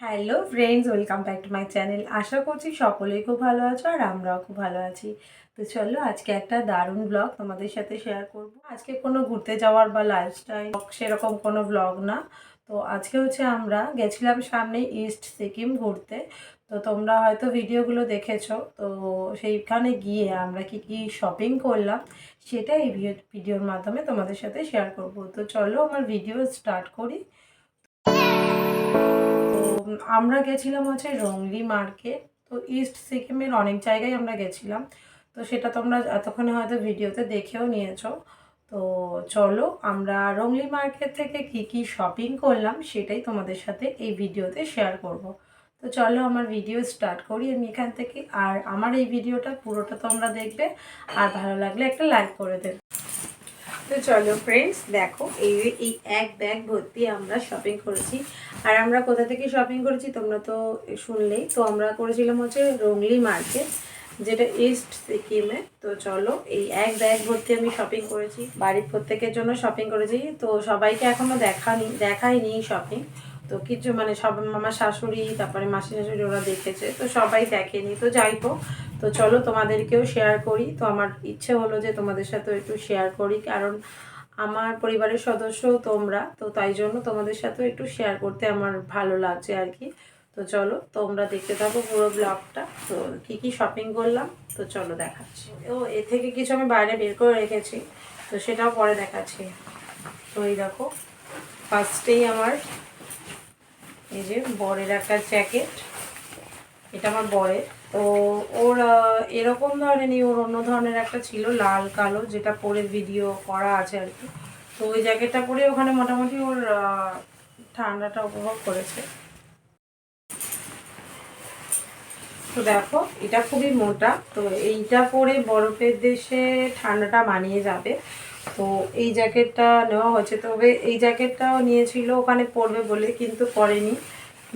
Hello friends welcome back to my channel আশা করছি সকলেই খুব ভালো আছো আর আমরাও খুব ভালো আছি। তো চলো আজকে একটা দারুণ ব্লগ তোমাদের সাথে শেয়ার করব। আজকে কোনো ঘুরতে যাওয়ার বা লাইফস্টাইল সেরকম কোনো ব্লগ না। তো আজকে হচ্ছে আমরা গেছিলাম সামনে ইস্ট সিকিম ঘুরতে। তো তোমরা হয়তো ভিডিওগুলো দেখেছ। তো সেইখানে গিয়ে আমরা কি কি শপিং করলাম সেটা এই ভিডিওর মাধ্যমে তোমাদের সাথে শেয়ার করব। তো চলো আমার ভিডিও স্টার্ট করি। আমরা গেছিলাম হচ্ছে রংলি মার্কেট তো ইস্ট সিকিমের অনেক জায়গায় আমরা গেছিলাম। তো সেটা তোমরা এতক্ষণে হয়তো ভিডিওতে দেখেও নিয়েছো। তো চলো, আমরা রংলি মার্কেট থেকে কি কি শপিং করলাম সেটাই তোমাদের সাথে এই ভিডিওতে শেয়ার করব। তো চলো, আমার ভিডিও স্টার্ট করি আমি এখান থেকে। আর আমার এই ভিডিওটা পুরোটা তোমরা দেখবে। আর ভালো লাগলে একটা লাইক করে দেবে। তো চলো ফ্রেন্ডস দেখো, এই এই এক ব্যাগ ভর্তি আমরা শপিং করেছি। আর আমরা কোথা থেকে শপিং করেছি তোমরা তো শুনলেই। তো আমরা করেছিলাম হচ্ছে রংলি মার্কেট, যেটা ইস্ট সিকিমে তো চলো, এই এক ব্যাগ ভর্তি আমি শপিং করেছি। বাড়ির প্রত্যেকের জন্য শপিং করেছি। তো সবাইকে এখনও দেখানি, দেখাইনি শপিং তো কিছু মানে সব আমার শাশুড়ি, তারপরে মাসি শাশুড়ি ওরা দেখেছে। তো সবাই দেখেনি। তো যাই হোক, তো চলো তোমাদেরকেও শেয়ার করি। তো আমার ইচ্ছে হলো যে তোমাদের সাথেও একটু শেয়ার করি। কারণ আমার পরিবারের সদস্য তোমরা, তো তাই জন্য তোমাদের সাথেও একটু শেয়ার করতে আমার ভালো লাগছে আর কি। তো চলো, তোমরা দেখতে থাকো পুরো ব্লগটা তো কি কি শপিং করলাম, তো চলো দেখাচ্ছি। ও, এ থেকে কিছু আমি বাইরে বের করে রেখেছি, তো সেটাও পরে দেখাচ্ছি। তো এই দেখো ফার্স্টেই আমার এই যে বরের একটা জ্যাকেট এটা আমার বরের। তো ওর এরকম ধরনের নেই, ওর অন্য ধরনের একটা ছিল, লাল, কালো, যেটা পরে ভিডিও করা আছে আর কি। তো ওই জ্যাকেটটা পরে ওখানে মোটামুটি ওর ঠান্ডাটা উপভোগ করেছে। তো দেখো, এটা খুবই মোটা, তো এইটা পরে বরফের দেশে ঠান্ডাটা মানিয়ে যাবে। তো এই জ্যাকেটটা নেওয়া হয়েছে, তবে এই জ্যাকেটটাও নিয়েছিল, ওখানে পরবে বলে কিন্তু পরেনি।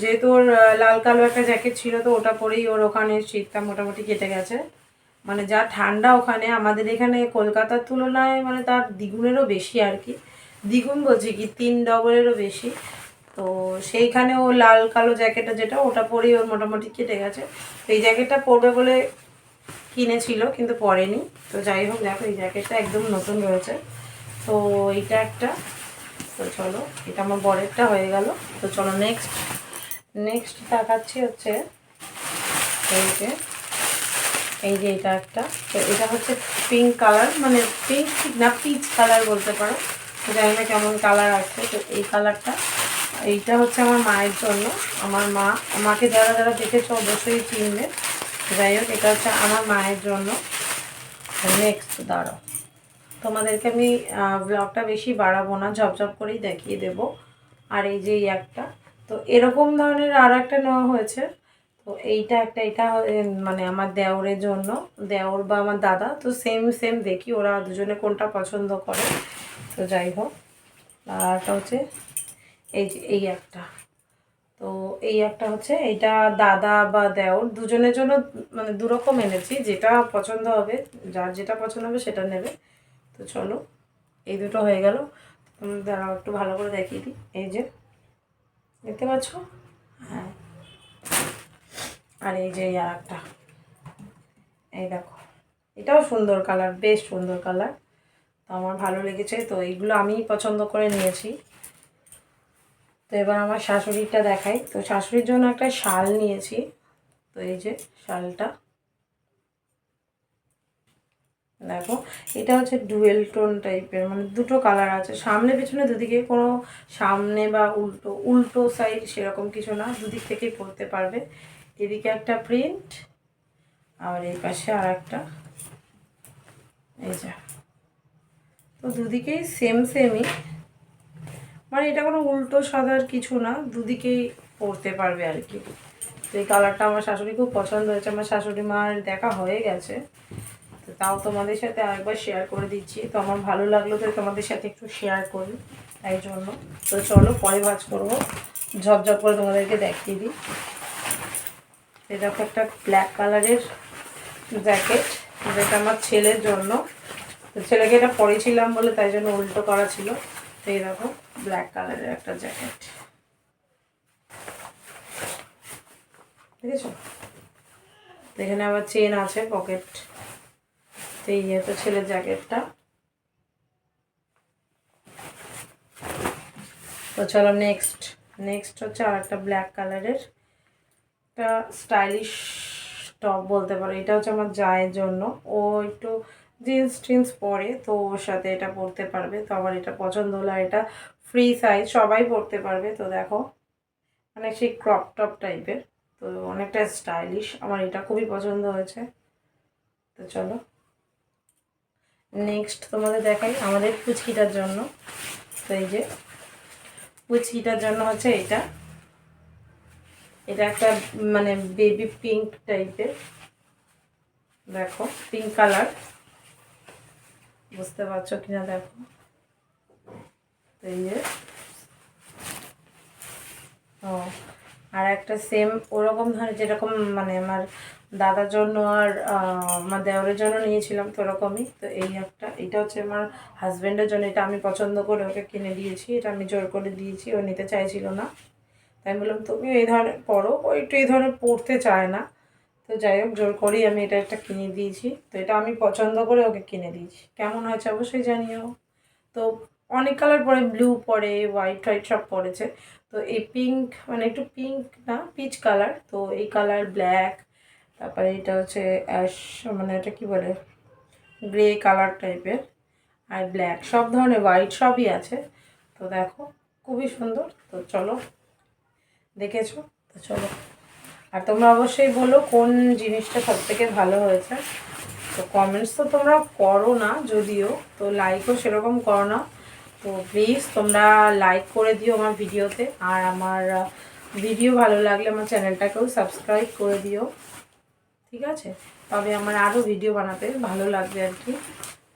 যেহেতু ওর লাল কালো একটা জ্যাকেট ছিল, তো ওটা পরেই ওর ওখানে শীতটা মোটামুটি কেটে গেছে। মানে যা ঠান্ডা ওখানে, আমাদের এখানে কলকাতার তুলনায় মানে তার দ্বিগুণেরও বেশি আর কি। দ্বিগুণ বলছি কি, তিন ডবলেরও বেশি। তো সেইখানে ও লাল কালো জ্যাকেটটা যেটা, ওটা পরেই ওর মোটামুটি কেটে গেছে। তো এই জ্যাকেটটা পরবে বলে কিনেছিল, কিন্তু পরেনি। তো যাই হোক, দেখো, এই জ্যাকেটটা একদম নতুন রয়েছে। তো এইটা একটা। তো চলো, এটা আমার বরেরটা হয়ে গেল। তো চলো নেক্সট নেক্সট দেখাচ্ছি হচ্ছে এই যে এই যে এটা একটা। তো এটা হচ্ছে পিঙ্ক কালার মানে পিঙ্ক ঠিক না পিচ কালার বলতে পারো। জানি না কেমন কালার আছে, তো এই কালারটা এইটা হচ্ছে আমার মায়ের জন্য। আমার মা, আমাকে যারা যারা দেখেছ অবশ্যই চিনবে। যাই হোক, এটা হচ্ছে আমার মায়ের জন্য। নেক্সট দাঁড়াও। তোমাদেরকে আমি ব্লগটা বেশি বাড়াবো না, ঝপঝপ করেই দেখিয়ে দেব। আর এই যে একটা তো এরকম ধরনের আর একটা নেওয়া হয়েছে। তো এইটা একটা, এটা মানে আমার দেওরের জন্য। দেওর বা আমার দাদা, তো সেম সেম দেখি ওরা দুজনে কোনটা পছন্দ করে। তো যাই হোক, আর একটা হচ্ছে এই যে, এই একটা। তো এই একটা হচ্ছে, এইটা দাদা বা দেওর দুজনের জন্য মানে দুরকম এনেছি, যেটা পছন্দ হবে, যার যেটা পছন্দ হবে সেটা নেবে। তো চলো, এই দুটো হয়ে গেল। দাঁড়াও, একটু ভালো করে দেখিয়ে দিই। এই যে দেখতে পাচ্ছ? হ্যাঁ। আর এই যে আর একটা এই দেখো। এটাও সুন্দর কালার, বেশ সুন্দর কালার। তো আমার ভালো লেগেছে। তো এইগুলো আমি পছন্দ করে নিয়েছি। তো এবার আমার শাশুড়িটা দেখাই। তো শাশুড়ির জন্য একটা শাল নিয়েছি। তো এই যে শালটা। দেখো, এটা হচ্ছে ডুয়েল টোন টাইপের মানে দুটো কালার আছে। সামনে পিছনে দুদিকে কোনো সামনে বা উল্টো উল্টো সাইড সেরকম কিছু না, দুদিক থেকেই পরতে পারবে। এদিকে একটা প্রিন্ট আর এই পাশে আর একটা এই যা, তো দুদিকেই সেম সেমই মানে এটা কোনো উল্টো সাদার কিছু না, দুদিকেই পরতে পারবে আর কি। তো এই কালারটা আমার শাশুড়ি খুব পছন্দ হয়েছে। আমার শাশুড়ি মার দেখা হয়ে গেছে। তো তাও তোমাদের সাথে আরেকবার শেয়ার করে দিচ্ছি। তো আমার ভালো লাগল তো তোমাদের সাথে একটু শেয়ার করি তাই জন্য। তো চলো পরে ভাজ করব। ঝপঝপ করে তোমাদেরকে দেখিয়ে দিই। দেখো একটা ব্ল্যাক কালারের জ্যাকেট যেটা আমার ছেলের জন্য। তো ছেলেকে এটা পরেছিলাম বলে তাই জন্য উল্টো করা ছিল। তো দেখো ব্ল্যাক কালারের একটা জ্যাকেট দেখেছ? এখানে আবার চেন আছে পকেট এই তো ছেলের জ্যাকেটটা। তো চলো নেক্সট নেক্সট হচ্ছে আর একটা ব্ল্যাক কালারের একটা স্টাইলিশ টপ বলতে পারো, এটা হচ্ছে আমার জায়ের জন্য। ও একটু জিন্স টিন্স পরে, তো ওর সাথে এটা পরতে পারবে। তো আমার এটা পছন্দ হলো এটা ফ্রি সাইজ সবাই পরতে পারবে। তো দেখো মানে সেই ক্রপ টপ টাইপের তো অনেকটা স্টাইলিশ আমার এটা খুবই পছন্দ হয়েছে। তো চলো। নেক্সট তোমাদের দেখাই আমাদের পুচকিটার জন্য। তো এই যে, পুচকিটার জন্য হচ্ছে এটা। এটা একটা মানে বেবি পিঙ্ক টাইপের দেখো পিঙ্ক কালার বুঝতে পারছ কিনা, দেখো। এই যে, ও আর একটা সেম ওরকম ধরনের যেরকম মানে আমার দাদার জন্য আর আমার দেওরের জন্য নিয়েছিলাম তো ওরকমই তো এই একটা, এটা হচ্ছে আমার হাজব্যান্ডের জন্য, এটা আমি পছন্দ করে ওকে কিনে দিয়েছি, এটা আমি জোর করে দিয়েছি, ও নিতে চাইছিল না। তাই আমি বললাম তুমি এই ধরনের পড়ো ও একটু এই ধরনের পড়তে চায় না। তো যাই হোক, জোর করেই আমি এটা একটা কিনে দিয়েছি। তো এটা আমি পছন্দ করে ওকে কিনে দিয়েছি। কেমন হয়েছে অবশ্যই জানিও। তো অনেক কালার পরে ব্লু পরে, হোয়াইট হোয়াইট সব পড়েছে তো এই পিঙ্ক মানে একটু পিঙ্ক না পিচ কালার তো এই কালার ব্ল্যাক তারপরে এটা হচ্ছে অ্যাশ মানে এটা কি বলে? গ্রে কালার টাইপের আর ব্ল্যাক সব ধরনের হোয়াইট সবই আছে। তো দেখো, খুবই সুন্দর। তো চলো, দেখেছ? তো চলো। আর তোমরা অবশ্যই বলো কোন জিনিসটা সব থেকে ভালো হয়েছে। তো কমেন্টস তো তোমরা করো না, যদিও। তো লাইকও সেরকম করো না। তো প্লিজ তোমরা লাইক করে দিও আমার ভিডিওতে আর আমার ভিডিও ভালো লাগলে আমার চ্যানেলটাকেও সাবস্ক্রাইব করে দিও। ঠিক আছে? তবে আমার আরও ভিডিও বানাতে ভালো লাগবে আর কি।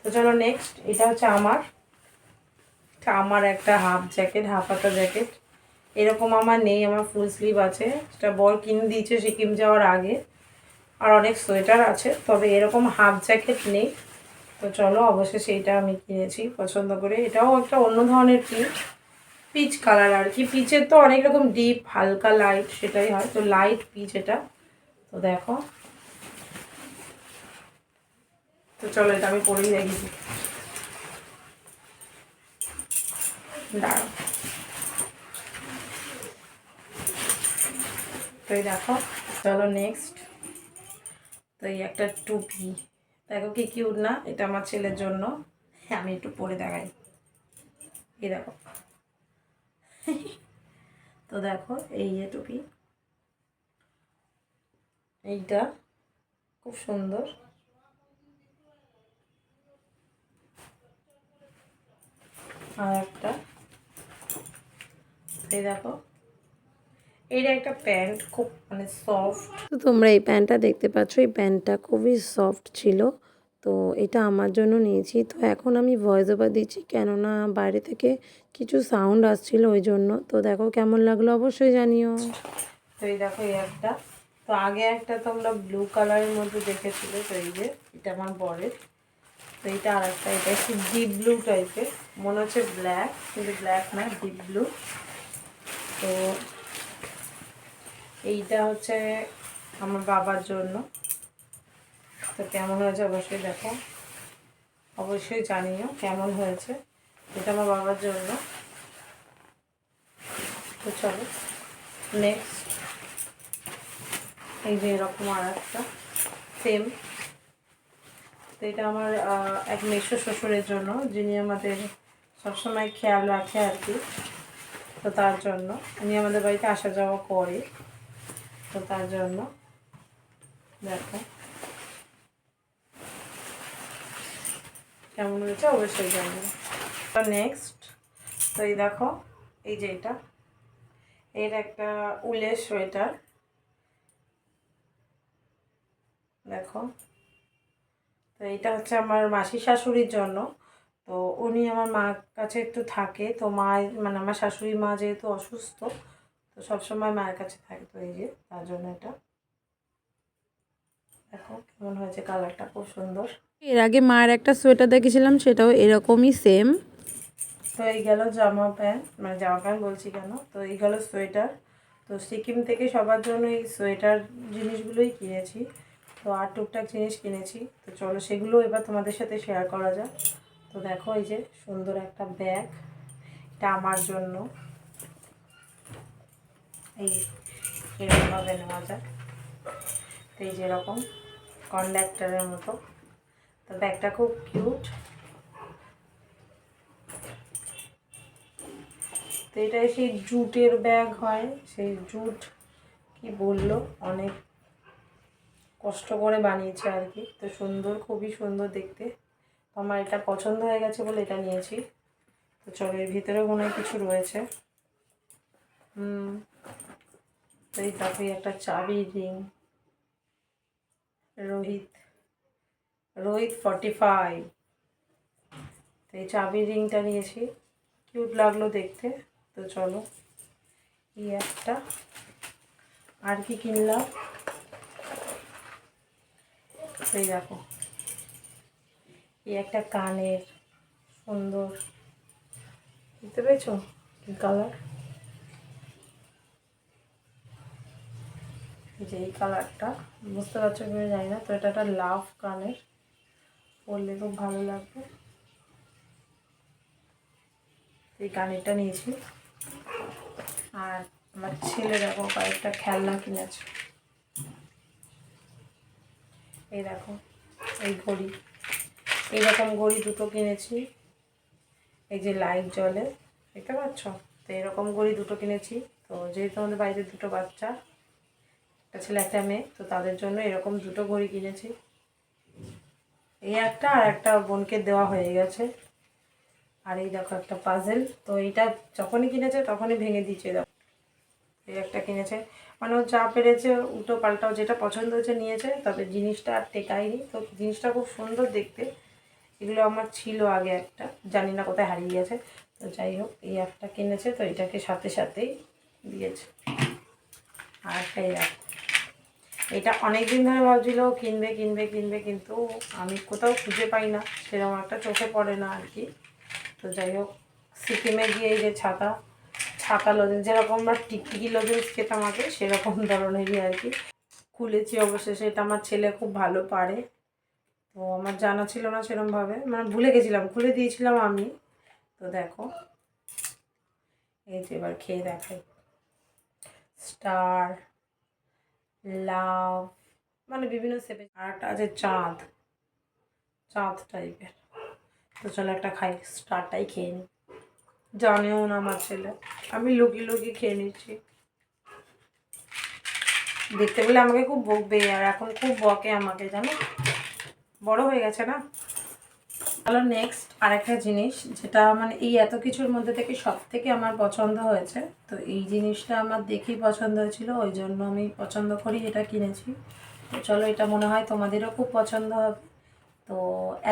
তো চলো নেক্সট এটা হচ্ছে আমার। আমার একটা হাফ জ্যাকেট হাফ হাতা জ্যাকেট এরকম আমার নেই, আমার ফুল স্লিভ আছে। সেটা বর কিনে দিয়েছে সিকিম যাওয়ার আগে। আর অনেক সোয়েটার আছে, তবে এরকম হাফ জ্যাকেট নেই। তো চলো অবশ্যই সেইটা আমি কিনেছি, পছন্দ করে। এটাও একটা অন্য ধরনের পিচ পিচ কালার আর কি। পিচের তো অনেক রকম ডিপ হালকা লাইট সেটাই হয়। তো লাইট পিচ এটা। তো দেখো। তো চলো এটা আমি পরেই দাঁড়াও। তো দেখো, চলো নেক্সট তো এই একটা টুপি। দেখো কি কিউট না? এটা আমার ছেলের জন্য। হ্যাঁ আমি একটু পরে দেখাই। এই দেখো। তো দেখো, এই যে টুপি। এইটা খুব সুন্দর। আর একটা। এই দেখো। এইটা একটা প্যান্ট খুব মানে সফট তো তোমরা এই প্যান্টটা দেখতে পাচ্ছ এই প্যান্টটা খুবই সফট ছিল। তো এটা আমার জন্য নিয়েছি। তো এখন আমি ভয়েস ওভার দিচ্ছি কেননা বাইরে থেকে কিছু সাউন্ড আসছিল ওই জন্য। তো দেখো কেমন লাগল অবশ্যই জানিও। তো এই দেখো এই একটা। তো আগে একটা তোমরা ব্লু কালারের মধ্যে দেখেছিলে তো এই যে এটা আমার বরের। তো এইটা আর একটা এটা একটু ডিপ ব্লু টাইপের মনে হচ্ছে ব্ল্যাক কিন্তু ব্ল্যাক না ডিপ ব্লু তো এইটা হচ্ছে আমার বাবার জন্য। তো কেমন হয়েছে অবশ্যই দেখো। অবশ্যই জানিও কেমন হয়েছে। এটা আমার বাবার জন্য। তো চলো নেক্সট এই যে এরকম আর একটা সেম তো এটা আমার এক মেশো শ্বশুরের জন্য, যিনি আমাদের সবসময় খেয়াল রাখে আর কি। তো তার জন্য। উনি আমাদের বাড়িতে আসা যাওয়া করে। তো তার জন্য। দেখো। কেমন হয়েছে অবশ্যই জানব তো নেক্সট তো এই দেখো, এই যে এটা। এর একটা উলের সোয়েটার। দেখো। তো এটা হচ্ছে আমার মাসি শাশুড়ির জন্য। তো উনি আমার মার কাছে একটু থাকে। তো মা মানে আমার শাশুড়ি মা যেহেতু অসুস্থ তো সবসময় মায়ের কাছে থাকে তো এই যে তার জন্য এটা। দেখো কেমন হয়েছে কালারটা খুব সুন্দর। এর আগে মায়ের একটা সোয়েটার দেখেছিলাম সেটাও এরকমই সেম তো এই গেল জামা প্যান্ট মানে জামা প্যান্ট বলছি কেন? তো এই গেল সোয়েটার। তো সিকিম থেকে সবার জন্য এই সোয়েটার জিনিসগুলোই কিনেছি। তো আর টুকটাক জিনিস কিনেছি। তো চলো সেগুলো এবার তোমাদের সাথে শেয়ার করা যাক। তো দেখো এই যে সুন্দর একটা ব্যাগ এটা আমার জন্য। এই এরকমভাবে নেওয়া যায়। তো এই যেরকম কন্ডাক্টারের মতো। তো ব্যাগটা খুব কিউট তো এটা সেই জুটের ব্যাগ হয়। সেই জুট কি বলল? অনেক কষ্ট করে বানিয়েছে আর কি। তো সুন্দর, খুবই সুন্দর দেখতে। আমার এটা পছন্দ হয়ে গেছে বলে এটা নিয়েছি। তো চলো, এর ভিতরেও মনে কিছু রয়েছে। হুম। এই তারপরে একটা চাবি ring Rohit Rohit forty five তো এই চাবি রিংটা নিয়েছি। কিউট লাগল দেখতে। তো চলো, এই একটা। আর কি কিনলাম? এই দেখো। এই একটা কানের, সুন্দর। বুঝতে পেরেছ কালার যে এই কালারটা, বুঝতে পারছ কি জানি না, তো এটা একটা লাভ কানের পরলে খুব ভালো লাগবে। এই কানেরটা নিয়েছি। আর আমার ছেলে দেখো কয়েকটা খেলনা কিনেছে। এই দেখো, এই ঘড়ি। এইরকম ঘড়ি দুটো কিনেছি। এই যে লাইট জ্বলে, দেখতে পাচ্ছ? তো এরকম ঘড়ি দুটো কিনেছি। তো যেহেতু আমাদের বাড়িতে দুটো বাচ্চা একটা ছেলে, একটা মেয়ে, তো তাদের জন্য এরকম দুটো ঘড়ি কিনেছি। এই একটা আর একটা বোনকে দেওয়া হয়ে গেছে। আর এই দেখো একটা পাজেল তো এইটা যখনই কিনেছে তখনই ভেঙে দিয়েছে, দেখো। এই একটা কিনেছে। মানে ও যা পেরেছে, উল্টো পাল্টাও যেটা পছন্দ হয়েছে নিয়েছে, তবে জিনিসটা আর টেকায়নি। তো জিনিসটা খুব সুন্দর দেখতে। এগুলো আমার ছিল আগে একটা, জানি না কোথায় হারিয়ে গেছে। তো যাই হোক, এই একটা কিনেছে, তো এটাকে সাথে সাথেই দিয়েছে। আর একটা এই এটা অনেক দিন ধরে ভাবছিল, কিনবে কিনবে কিনবে, কিন্তু আমি কোথাও খুঁজে পাই না, সেরকম একটা চোখে পড়ে না আর কি। তো যাই হোক, সিকিমে গিয়ে যে ছাতা ছাতা লজেন্স, যেরকম আমরা টিকটিকি লজেন্স খেতাম আগে, সেরকম ধরনেরই আর কি। খুলেছি অবশেষে, এটা আমার ছেলে খুব ভালো পারে। তো আমার জানা ছিল না সেরকমভাবে মানে ভুলে গেছিলাম, খুলে দিয়েছিলাম আমি। তো দেখো, এই যে এবার খেয়ে দেখাই। স্টার। লাভ মানে বিভিন্ন শেপে আর একটা আছে চাঁদ। চাঁদ টাইপের তো চলো একটা খাই স্টারটাই খেয়ে নিই জানেও না আমার ছেলে। আমি লুকিয়ে লুকিয়ে খেয়ে নিচ্ছি। দেখতে পেলে আমাকে খুব বকবে, আর এখন খুব বকে আমাকে, জানো? বড় হয়ে গেছে না? তাহলে নেক্সট আরেকটা জিনিস যেটা মানে এই এত কিছুর মধ্যে থেকে সব থেকে আমার পছন্দ হয়েছে। তো এই জিনিসটা আমার দেখেই পছন্দ হয়েছিল, ওই জন্য আমি পছন্দ করি এটা কিনেছি। তো চলো এটা মনে হয় তোমাদেরও খুব পছন্দ হবে। তো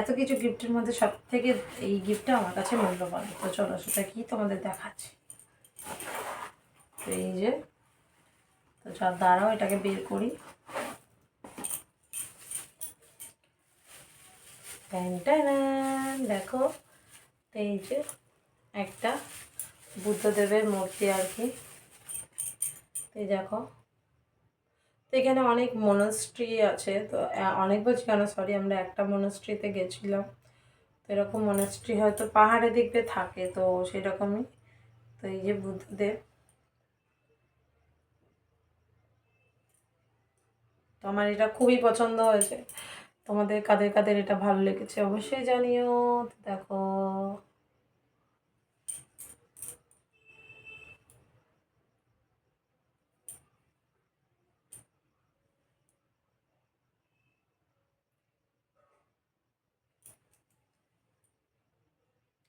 এত কিছু গিফটের মধ্যে সব থেকে এই গিফটটা আমার কাছে মূল্যবান। তো চলো সেটা কি তোমাদের দেখাচ্ছি। তো এই যে, তো চল দাঁড়াও, এটাকে বের করি। দেখো এই যে একটা বুদ্ধদেবের মূর্তি আর কি। তো দেখো, তো এখানে অনেক মনস্ট্রি আছে। তো অনেক বলছি কেন? সরি আমরা একটা মনস্ট্রিতে গেছিলাম। তো এরকম মনস্ট্রি হয়তো পাহাড়ে দিকে থাকে, তো সেরকমই। তো এই যে বুদ্ধদেব। তো আমার এটা খুবই পছন্দ হয়েছে। তোমাদের কাদের কাদের এটা ভালো লেগেছে অবশ্যই জানিও। দেখো।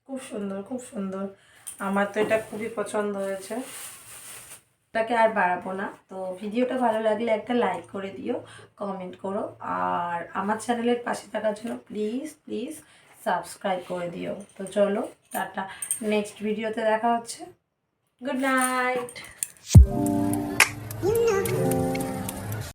খুব সুন্দর খুব সুন্দর। আমার তো এটা খুবই পছন্দ হয়েছে। এটাকে আর বাড়াবো না। তো ভিডিওটা ভালো লাগলে একটা লাইক করে দিও কমেন্ট করো। আর আমার চ্যানেলের পাশে থাকার জন্য প্লিজ প্লিজ সাবস্ক্রাইব করে দিও। তো চলো, টাটা। নেক্সট ভিডিওতে দেখা হচ্ছে। Good night